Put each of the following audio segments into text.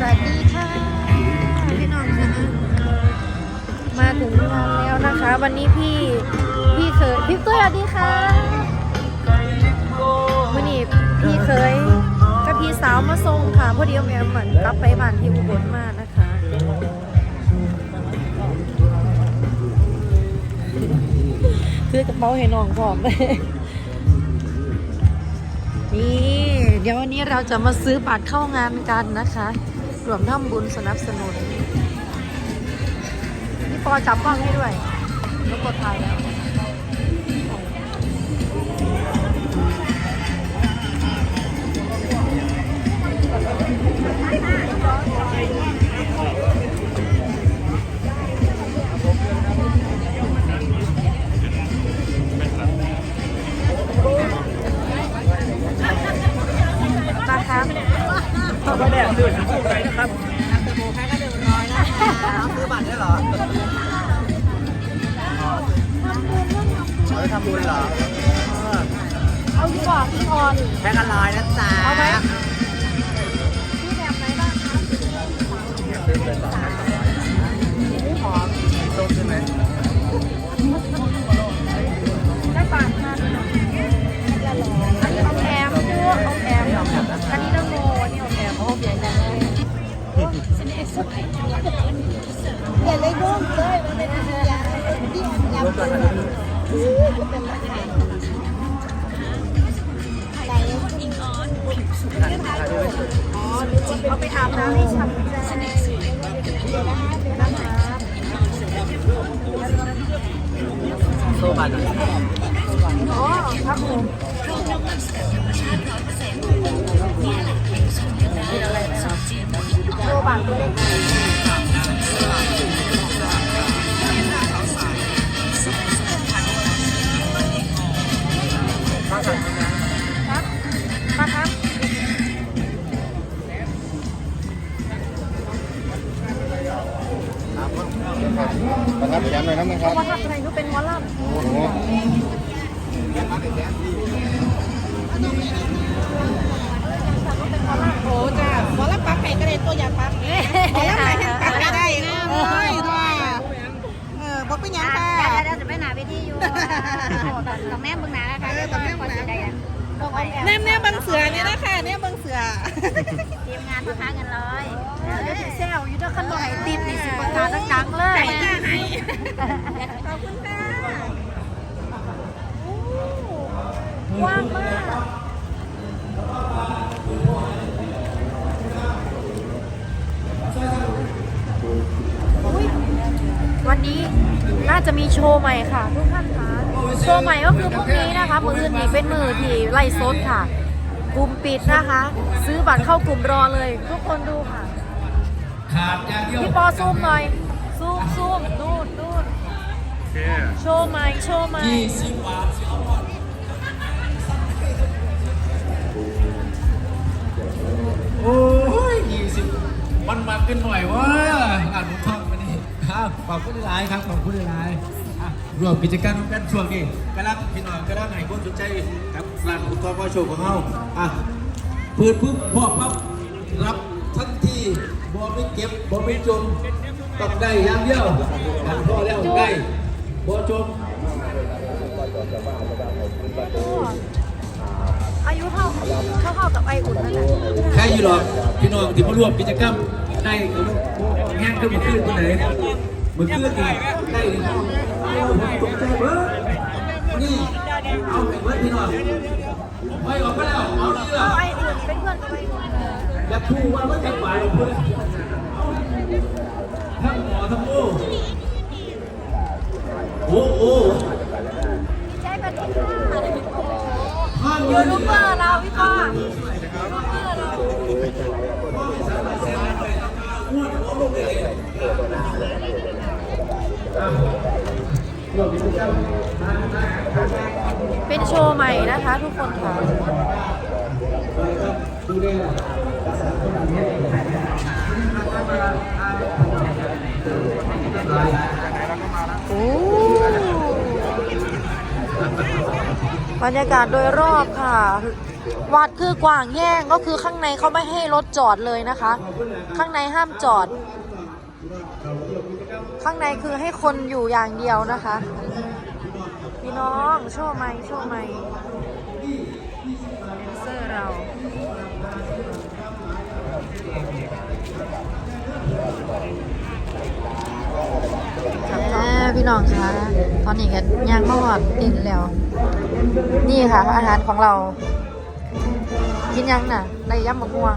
สวัสดีค่ะพี่น้องค่ะมาถึงงานแล้วนะคะ วันนี้พี่พี่เคยพี่ตุ้ยสวัสดีค่ะวันนี้พี่เคยกับพี่สาวมาส่งค่ะพอดีว่าแม่เหมือนกลับไปบ้านที่อุบลมานะคะคือกระเป๋าให้น้องพร้อมเลยนี่เดี๋ยววันนี้เราจะมาซื้อบัตรเข้างานกันนะคะ รวมทำบุญสนับสนุนพี่ปอจับกล้องให้ด้วยแล้วกดถ่ายแล้ว ได้เหรอเอาไปทำบุญเหรอ เอาดีกว่าพี่ออนแพ็คอะไรนะจ๊ะ เอาไหม เป็นเป็นราคาอาไปอาบน้ำให้ฉ่ำใจโซบัตรอ๋อครับผมโลบางตัวเล็ก กับแม่บึงหนานะคะกับแม่บึงหนาต้องเอาแอแนมแนมบังเสือนี่นะคะแนมบังเสือทีมงานพ่อค้าเงินร้อยเดี๋ยวจะแซวอยู่ด้วยกันหน่อยติดนี่สิประกาศดังๆเลยไก่จ้าให้ขอบคุณค่ะกว้างมากอุ๊ยวันนี้น่าจะมีโชว์ใหม่ค่ะทุกท่านคะ โชว์ใหม่ก็คือพรุ่งนี้นะคะมืออื่นนี่เป็นมือที่ไล่สดค่ะ กลุ่มปิดนะคะ ซื้อบัตรเข้ากลุ่มรอเลย ทุกคนดูค่ะขาดอย่างเดียวพี่ปอซูมหน่อย ซูมซูมนู่นนู่นโชว์ใหม่โชว์ใหม่ยี่สิบบาทโอ้ยยี่สิบมันมาขึ้นหน่อยว่าอ่านผมท่องมานี่ครับขอบคุณหลายครับขอบคุณหลายอะ รวมกิจกรรมกันช่วงนี้กำลังพี่น้องกำลังให้ความสนใจกับร้านคุณทองว่าโชว์ของเราอะเปิดปุ๊บพอปั๊บรับทันทีบอไม่เก็บบอไม่จมต้องได้อย่างเดียวอะพอแล้วได้บอจมอายุเท่าเท่าเท่ากับไออุ่นนั่นแหละใครอยู่หรอกพี่น้องที่มาร่วมกิจกรรมได้แห้งขึ้นมาขึ้นที่ไหนมือขึ้นอีกได้อีกเอา ผมตกใจเบ้อนี่เอาไปเบ้อพี่น้องไม่ออกไปแล้วเอานี่ละเอาไออุ่นเป็นเพื่อนกับไออุ่นอย่าพูดว่ามันจะไปเพื่อนทั้งหมอทั้งโอ้โอ้โอ้ดีใจกันดีค่ะข้างยูทูบเบอร์เราพี่ป้าเเป็นโชว์ใหม่นะคะทุกคนค่ะโอ้บรรยากาศโดยรอบค่ะ วัดคือกว้างแย่งก็คือข้างในเขาไม่ให้รถจอดเลยนะคะ ข้างในห้ามจอด ข้างในคือให้คนอยู่อย่างเดียวนะคะ พี่น้องโชว์ไหมโชว์ไหมแดนเซอร์เราพี่น้องคะตอนนี้ก็ย่างมาหอดดินแล้ว นี่ค่ะ อาหารของเรา กินยังน่ะในยำมะม่วง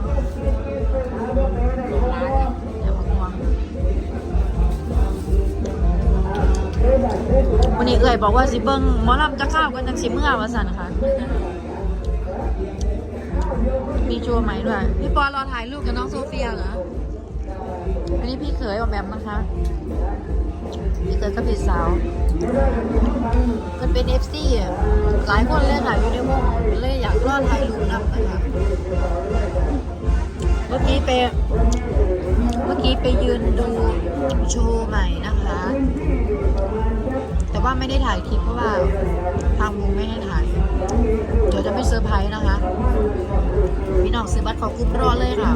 นนี้เอ่ยบอกว่าสิเบิ้งหมอลำจะข้าวกันจังสิเมื่อวะสันค่ะ มีชัวร์ไหมด้วย พี่ปอรอถ่ายรูปกับน้องโซเฟียเหรอ อันนี้พี่เขยออกแบบนะคะ พี่เขยกับพี่สาวมันเป็นเอฟซีหลายคนเลยค่ะอยู่ในวงเลยอยากรอดถ่ายรูปนำนะคะเมื่อกี้ไปเมื่อกี้ไปยืนดูโชว์ใหม่นะคะแต่ ว่าไม่ได้ถ่ายคลิปเพราะว่าทางวงไม่ให้ถ่าย เดี๋ยวจะไม่เซอร์ไพรส์นะคะ พี่น้องซื้อบัตรขอคุ้มรอเลยค่ะ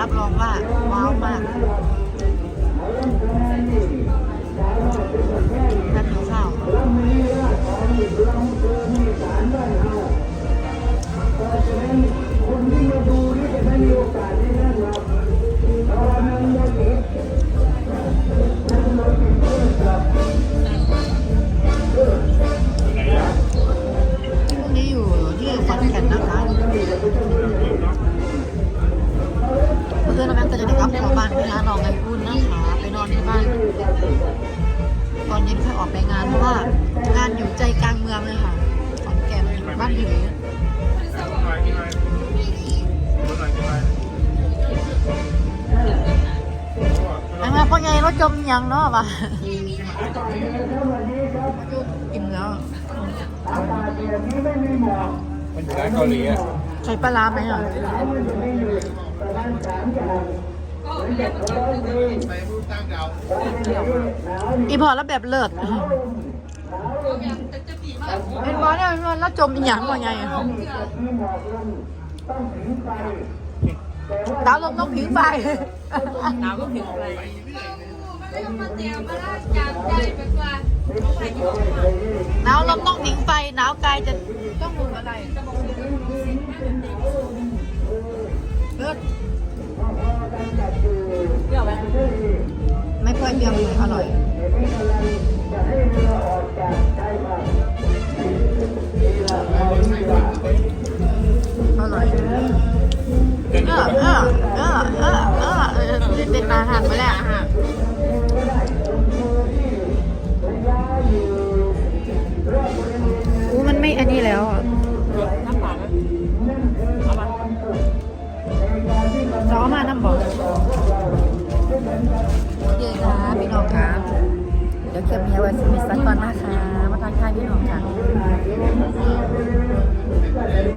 รับรองว่าว้าวมาก จมยังเนาะวะอิ่มแล้วมันอยู่ร้านเกาหลีอะใส่ปลาร้าไหมอะอีพอแล้วแบบเลิศเป็นบอเนี่ยเป็นบอแล้วจมอีหยังว่าไงอะดาวลมต้องผิงไฟดาวต้องผิงไฟ หนาวลมต้องผิงไฟหนาวกายจะต้องมุมอะไรเลิศไม่ค่อยเปรี้ยวเลยอร่อยอ เราเอามาน้ำบอกเย้ค่ะพี่น้องค่ะเดี๋ยวเก็บเมียไว้สมิธสักก่อนนะคะ มาทานข้าวพี่น้องค่ะ